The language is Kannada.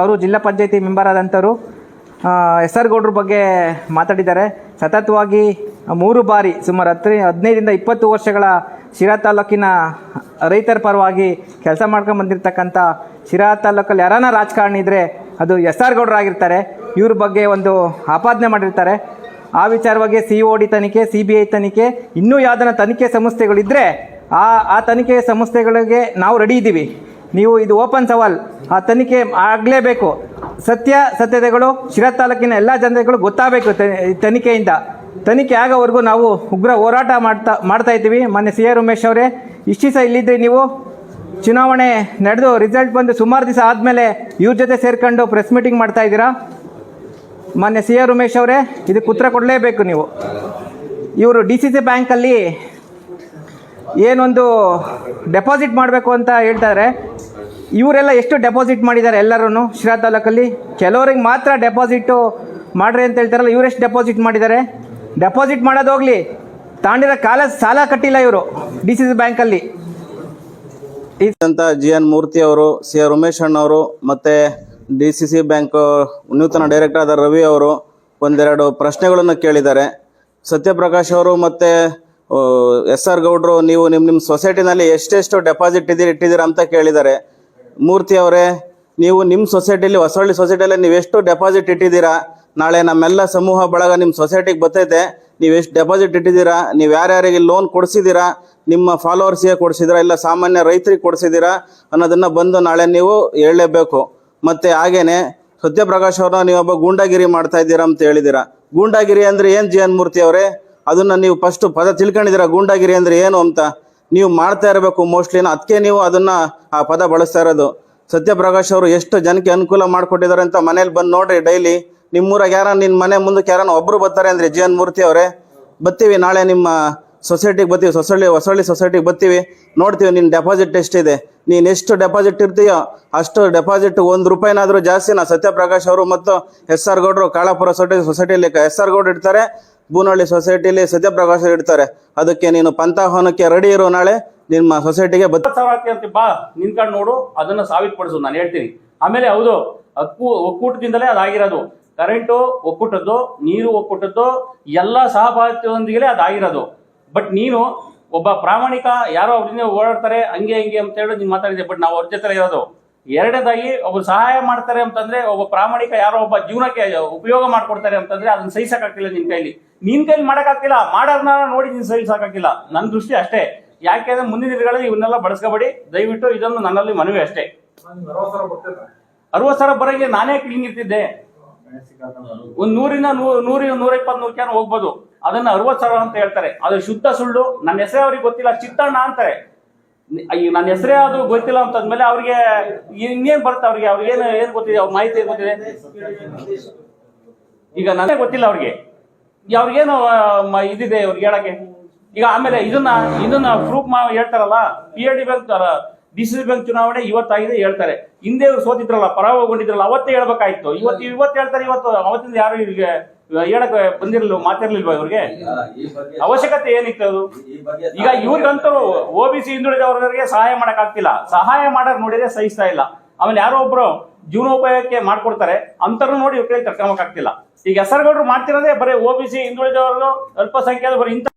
ಅವರು ಜಿಲ್ಲಾ ಪಂಚಾಯತಿ ಮೆಂಬರ್ ಆದಂಥವರು ಎಸ್ ಆರ್ ಗೌಡ್ರ ಬಗ್ಗೆ ಮಾತಾಡಿದ್ದಾರೆ. ಸತತವಾಗಿ ಮೂರು ಬಾರಿ, ಸುಮಾರು ಹತ್ತು ಹದಿನೈದರಿಂದ ಇಪ್ಪತ್ತು ವರ್ಷಗಳ ಶಿರಾ ತಾಲೂಕಿನ ರೈತರ ಪರವಾಗಿ ಕೆಲಸ ಮಾಡ್ಕೊಂಡು ಬಂದಿರತಕ್ಕಂಥ ಶಿರಾ ತಾಲೂಕಲ್ಲಿ ಯಾರಾನ ರಾಜಕಾರಣಿ ಇದ್ದರೆ ಅದು ಎಸ್ ಆರ್ ಗೌಡ್ರಾಗಿರ್ತಾರೆ ಇವ್ರ ಬಗ್ಗೆ ಒಂದು ಆಪಾದನೆ ಮಾಡಿರ್ತಾರೆ. ಆ ವಿಚಾರವಾಗಿ ಸಿ ಒ ಡಿ ತನಿಖೆ, ಸಿ ಬಿ ಐ ತನಿಖೆ, ಇನ್ನೂ ಯಾವ್ದನ್ನ ತನಿಖೆ ಸಂಸ್ಥೆಗಳಿದ್ದರೆ ಆ ಆ ತನಿಖೆ ಸಂಸ್ಥೆಗಳಿಗೆ ನಾವು ರೆಡಿ ಇದ್ದೀವಿ ನೀವು ಇದು ಓಪನ್ ಸವಾಲ್. ಆ ತನಿಖೆ ಆಗಲೇಬೇಕು. ಸತ್ಯ ಸತ್ಯತೆಗಳು, ಶಿರಾ ತಾಲೂಕಿನ ಎಲ್ಲ ಜನತೆಗಳು ಗೊತ್ತಾಗಬೇಕು ತನಿಖೆಯಿಂದ. ತನಿಖೆ ಆಗೋವರೆಗೂ ನಾವು ಉಗ್ರ ಹೋರಾಟ ಮಾಡ್ತಾ ಮಾಡ್ತಾ ಇದ್ದೀವಿ. ಮೊನ್ನೆ ಸಿ ಆರ್ ಉಮೇಶ್ ಅವರೇ, ಇಷ್ಟು ಸಹ ಇಲ್ಲಿದ್ದರೆ ನೀವು? ಚುನಾವಣೆ ನಡೆದು ರಿಸಲ್ಟ್ ಬಂದು ಸುಮಾರು ದಿವಸ ಆದಮೇಲೆ ಇವ್ರ ಜೊತೆ ಸೇರ್ಕೊಂಡು ಪ್ರೆಸ್ ಮೀಟಿಂಗ್ ಮಾಡ್ತಾ ಇದ್ದೀರಾ? ಮೊನ್ನೆ ಸಿ ಆರ್ ಉಮೇಶ್ ಅವರೇ, ಇದಕ್ಕೆ ಉತ್ತರ ಕೊಡಲೇಬೇಕು ನೀವು. ಇವರು ಡಿ ಸಿ ಸಿ ಬ್ಯಾಂಕಲ್ಲಿ ಏನೊಂದು ಡೆಪಾಸಿಟ್ ಮಾಡಬೇಕು ಅಂತ ಹೇಳ್ತಾರೆ ಇವರೆಲ್ಲ ಎಷ್ಟು ಡೆಪಾಸಿಟ್ ಮಾಡಿದ್ದಾರೆ ಎಲ್ಲರೂ ಶಿರಾ ತಾಲೂಕಲ್ಲಿ? ಕೆಲವ್ರಿಗೆ ಮಾತ್ರ ಡೆಪಾಸಿಟ್ಟು ಮಾಡ್ರಿ ಅಂತ ಹೇಳ್ತಾರಲ್ಲ ಇವರೆಷ್ಟು ಡೆಪಾಸಿಟ್ ಮಾಡಿದ್ದಾರೆ? ಡೆಪಾಸಿಟ್ ಮಾಡೋದು ಹೋಗ್ಲಿ. ತಾಂಡಿರೋ ಕಾಲ ಸಾಲ ಕಟ್ಟಿಲ್ಲ ಇವರು ಡಿ ಸಿ ಸಿ ಬ್ಯಾಂಕಲ್ಲಿ ಅಂತ ಜಿ ಎನ್ ಮೂರ್ತಿ ಅವರು, ಸಿ ಆರ್ ಉಮೇಶ್ ಅಣ್ಣವರು ಮತ್ತೆ ಡಿ ಸಿ ಸಿ ಬ್ಯಾಂಕ್ ನೂತನ ಡೈರೆಕ್ಟರ್ ಆದ ರವಿ ಅವರು ಒಂದೆರಡು ಪ್ರಶ್ನೆಗಳನ್ನು ಕೇಳಿದ್ದಾರೆ. ಸತ್ಯಪ್ರಕಾಶ್ ಅವರು ಮತ್ತೆ ಎಸ್ ಆರ್ ಗೌಡ್ರು, ನೀವು ನಿಮ್ಮ ನಿಮ್ಮ ಸೊಸೈಟಿನಲ್ಲಿ ಎಷ್ಟೆಷ್ಟು ಡೆಪಾಸಿಟ್ ಇದ್ದೀರಿ, ಇಟ್ಟಿದ್ದೀರಾ ಅಂತ ಕೇಳಿದ್ದಾರೆ. ಮೂರ್ತಿ ಅವರೇ, ನೀವು ನಿಮ್ಮ ಸೊಸೈಟಿಲಿ, ಹೊಸಳ್ಳಿ ಸೊಸೈಟಿಯಲ್ಲಿ ನೀವು ಎಷ್ಟು ಡೆಪಾಸಿಟ್ ಇಟ್ಟಿದ್ದೀರಾ? ನಾಳೆ ನಮ್ಮೆಲ್ಲ ಸಮೂಹ ಬಳಗ ನಿಮ್ಮ ಸೊಸೈಟಿಗೆ ಬರ್ತೈತೆ. ನೀವು ಎಷ್ಟು ಡೆಪಾಸಿಟ್ ಇಟ್ಟಿದ್ದೀರಾ? ನೀವು ಯಾರ್ಯಾರಿಗೆ ಲೋನ್ ಕೊಡಿಸಿದ್ದೀರಾ? ನಿಮ್ಮ ಫಾಲೋವರ್ಸಿಗೆ ಕೊಡಿಸಿದ್ದೀರಾ? ಇಲ್ಲ ಸಾಮಾನ್ಯ ರೈತರಿಗೆ ಕೊಡಿಸಿದ್ದೀರಾ? ಅನ್ನೋದನ್ನು ಬಂದು ನಾಳೆ ನೀವು ಹೇಳಲೇಬೇಕು. ಮತ್ತು ಹಾಗೇನೆ, ಸತ್ಯಪ್ರಕಾಶ್ ಅವ್ರನ್ನ ನೀವೊಬ್ಬ ಗೂಂಡಾಗಿರಿ ಮಾಡ್ತಾ ಇದ್ದೀರಾ ಅಂತ ಹೇಳಿದ್ದೀರಾ? ಗೂಂಡಾಗಿರಿ ಅಂದರೆ ಏನು ಜಿ ಎನ್ ಮೂರ್ತಿ ಅವರೇ? ಅದನ್ನು ನೀವು ಫಸ್ಟು ಪದ ತಿಳ್ಕೊಂಡಿದ್ದೀರಾ? ಗೂಂಡಾಗಿರಿ ಅಂದರೆ ಏನು ಅಂತ? ನೀವು ಮಾಡ್ತಾ ಇರಬೇಕು ಮೋಸ್ಟ್ಲಿ ಅದಕ್ಕೆ ನೀವು ಅದನ್ನ ಆ ಪದ ಬಳಸ್ತಾ ಇರೋದು. ಸತ್ಯಪ್ರಕಾಶ್ ಅವರು ಎಷ್ಟು ಜನಕ್ಕೆ ಅನುಕೂಲ ಮಾಡಿಕೊಟ್ಟಿದ್ದಾರೆ ಅಂತ ಮನೇಲಿ ಬಂದು ನೋಡ್ರಿ ಡೈಲಿ. ನಿಮ್ಮೂರಾಗ ಯಾರ ನಿನ್ನ ಮನೆ ಮುಂದಕ್ಕೆ ಯಾರನ್ನ ಒಬ್ರು ಬರ್ತಾರೆ ಅಂದ್ರೆ ಜಿ ಎನ್ ಮೂರ್ತಿ ಅವರೇ. ಬರ್ತೀವಿ, ನಾಳೆ ನಿಮ್ಮ ಸೊಸೈಟಿಗೆ ಬರ್ತೀವಿ ಸೊಸೈಟಿ ಹೊಸಳ್ಳಿ ಸೊಸೈಟಿಗೆ ಬರ್ತೀವಿ. ನೋಡ್ತೀವಿ ನಿನ್ನ ಡೆಪಾಸಿಟ್ ಎಷ್ಟಿದೆ? ನೀನು ಎಷ್ಟು ಡೆಪಾಸಿಟ್ ಇರ್ತೀಯೋ ಅಷ್ಟು ಡೆಪಾಸಿಟ್ ಒಂದು ರೂಪಾಯಿನಾದರೂ ಜಾಸ್ತಿ ನಾ ಸತ್ಯಪ್ರಕಾಶ್ ಅವರು ಮತ್ತು ಎಸ್ ಆರ್ ಗೌಡ್ರು, ಕಾಳಾಪುರ ಸೊಸೈಟಿ ಸೊಸೈಟಿಯಲ್ಲಿ ಎಸ್ ಆರ್ ಗೌಡ್ರು ಇಡ್ತಾರೆ. ಬೂನಹಳ್ಳಿ ಸೊಸೈಟಿಲಿ ಸತ್ಯಪ್ರಕಾಶ ಇಡ್ತಾರೆ. ಅದಕ್ಕೆ ನೀನು ಪಂಥಾಹ್ವಾನಕ್ಕೆ ರೆಡಿ ಇರೋ ನಾಳೆ. ನಿಮ್ಮ ಸೊಸೈಟಿಗೆ ಬತ್ ಇಪ್ಪತ್ತು ಸಾವಿರ ಹಾಕಿ ಅಂತ ಬಾ ನಿಂತ್ಕೊಂಡು ನೋಡು, ಅದನ್ನ ಸಾಬೀತುಪಡಿಸು, ನಾನು ಹೇಳ್ತೀನಿ. ಆಮೇಲೆ ಹೌದು, ಅಕ್ಕು ಒಕ್ಕೂಟದಿಂದಲೇ ಅದಾಗಿರೋದು. ಕರೆಂಟು ಒಕ್ಕೂಟದ್ದು, ನೀರು ಒಕ್ಕೂಟದ್ದು, ಎಲ್ಲ ಸಹಭಾಗಿತ್ವದೊಂದಿಗೆ ಅದಾಗಿರೋದು. ಬಟ್ ನೀನು ಒಬ್ಬ ಪ್ರಾಮಾಣಿಕ, ಯಾರೋ ಅವ್ರಿಂದ ಓಡಾಡ್ತಾರೆ, ಹಂಗೆ ಹಿಂಗೆ ಅಂತ ಹೇಳಿ ನೀನು ಮಾತಾಡಿದೆ ಬಟ್ ನಾವು ಅವ್ರ ಜೊತೆ ಇರೋದು. ಎರಡನೇದಾಗಿ ಒಬ್ಬ ಸಹಾಯ ಮಾಡ್ತಾರೆ ಅಂತಂದ್ರೆ ಒಬ್ಬ ಪ್ರಾಮಾಣಿಕ ಯಾರೋ ಒಬ್ಬ ಜೀವನಕ್ಕೆ ಉಪಯೋಗ ಮಾಡ್ಕೊಡ್ತಾರೆ ಅಂತಂದ್ರೆ ಅದನ್ನ ಸಹಿಸಕ್ಕಾಗ್ತಿಲ್ಲ ನಿನ್ ಕೈಲಿ. ನಿನ್ ಕೈಲಿ ಮಾಡಕ್ಕಾಗ್ತಿಲ್ಲ ಮಾಡೋದನ್ನ ನೋಡಿ ನೀನ್ ಸಹಿಸಕ್ಕಾಗಿಲ್ಲ ನನ್ನ ದೃಷ್ಟಿ ಅಷ್ಟೇ. ಯಾಕೆ ಅಂದ್ರೆ ಮುಂದಿನ ದಿನಗಳಲ್ಲಿ ಇವನ್ನೆಲ್ಲ ಬಳಸ್ಕೋಬೇಡಿ. ದಯವಿಟ್ಟು ಇದನ್ನು ನನ್ನಲ್ಲಿ ಮನವಿ ಅಷ್ಟೇ. ಅರವತ್ತು ಸಾವಿರ ಬರೋಂಗೆ ನಾನೇ ಕ್ಲೀನ್ ಇರ್ತಿದ್ದೆ. ಒಂದ್ ನೂರಿಂದ ನೂರ ನೂರ ಇಪ್ಪತ್ತ್ ನೂರ ಕ್ಯಾನ್ ಹೋಗ್ಬೋದು. ಅದನ್ನ ಅರವತ್ತು ಸಾವಿರ ಅಂತ ಹೇಳ್ತಾರೆ. ಅದು ಶುದ್ಧ ಸುಳ್ಳು ನನ್ನ ಹೆಸರೇ ಅವ್ರಿಗೆ ಗೊತ್ತಿಲ್ಲ, ಚಿತ್ತಣ್ಣ ಅಂತಾರೆ. ನನ್ನ ಹೆಸರೇ ಅದು ಗೊತ್ತಿಲ್ಲ ಅಂತಂದ್ಮೇಲೆ ಅವ್ರಿಗೆ ಇನ್ನೇನ್ ಬರುತ್ತೆ ಅವ್ರಿಗೆ? ಅವ್ರಿಗೆ ಏನು, ಏನ್ ಗೊತ್ತಿದೆ? ಅವ್ರ ಮಾಹಿತಿ ಏನ್ ಗೊತ್ತಿದೆ? ಈಗ ನನಗೆ ಗೊತ್ತಿಲ್ಲ ಅವ್ರಿಗೆ. ಅವ್ರಿಗೇನು ಇದಿದೆ ಅವ್ರಿಗೆ ಹೇಳಕ್ಕೆ? ಈಗ ಆಮೇಲೆ ಇದನ್ನ ಇದನ್ನ ಪ್ರೂಫ್ ಮಾ ಹೇಳ್ತಾರಲ್ಲ? ಪಿ ಎಡಿ ಡಿ ಡಿ ಸಿ ಬ್ಯಾಂಕ್ ಚುನಾವಣೆ ಇವತ್ತಾಗಿದೆ ಹೇಳ್ತಾರೆ. ಹಿಂದೆ ಇವ್ರು ಸೋತಿದ್ರಲ್ಲ ಪರಾಭವಗೊಂಡಿದ್ರಲ್ಲ ಅವತ್ತೇ ಹೇಳ್ಬೇಕಾಯ್ತು. ಇವತ್ತು ಇವತ್ತು ಹೇಳ್ತಾರೆ ಇವತ್ತು ಅವತ್ತಿಂದ ಯಾರು ಇವ್ರಿಗೆ ಹೇಳಕ್ ಬಂದಿರಲಿಲ್ಲ ಮಾತಿರ್ಲಿಲ್ವಾ ಇವ್ರಿಗೆ? ಅವಶ್ಯಕತೆ ಏನಿತ್ತು ಅದು? ಈಗ ಇವ್ರಿಗಂತೂ ಒ ಬಿ ಸಿ ಹಿಂದುಳಿದವರಿಗೆ ಸಹಾಯ ಮಾಡಕ್ ಆಗ್ತಿಲ್ಲ ಸಹಾಯ ಮಾಡಕ್ ನೋಡಿದ್ರೆ ಸಹಿಸ್ತಾ ಇಲ್ಲ. ಆಮೇಲೆ ಯಾರೋ ಒಬ್ರು ಜೀವನೋಪಾಯಕ್ಕೆ ಮಾಡ್ಕೊಡ್ತಾರೆ ಅಂತರೂ ನೋಡಿ ಇವ್ರ ಕೈ ಆಗ್ತಿಲ್ಲ ಈಗ ಹೆಸರುಗೌಡರು ಮಾಡ್ತಿರೋದೇ ಬರೀ ಒ ಬಿ ಸಿ ಹಿಂದುಳಿದವರು ಅಲ್ಪಸಂಖ್ಯಾತ ಬರೀ ಇಂಥ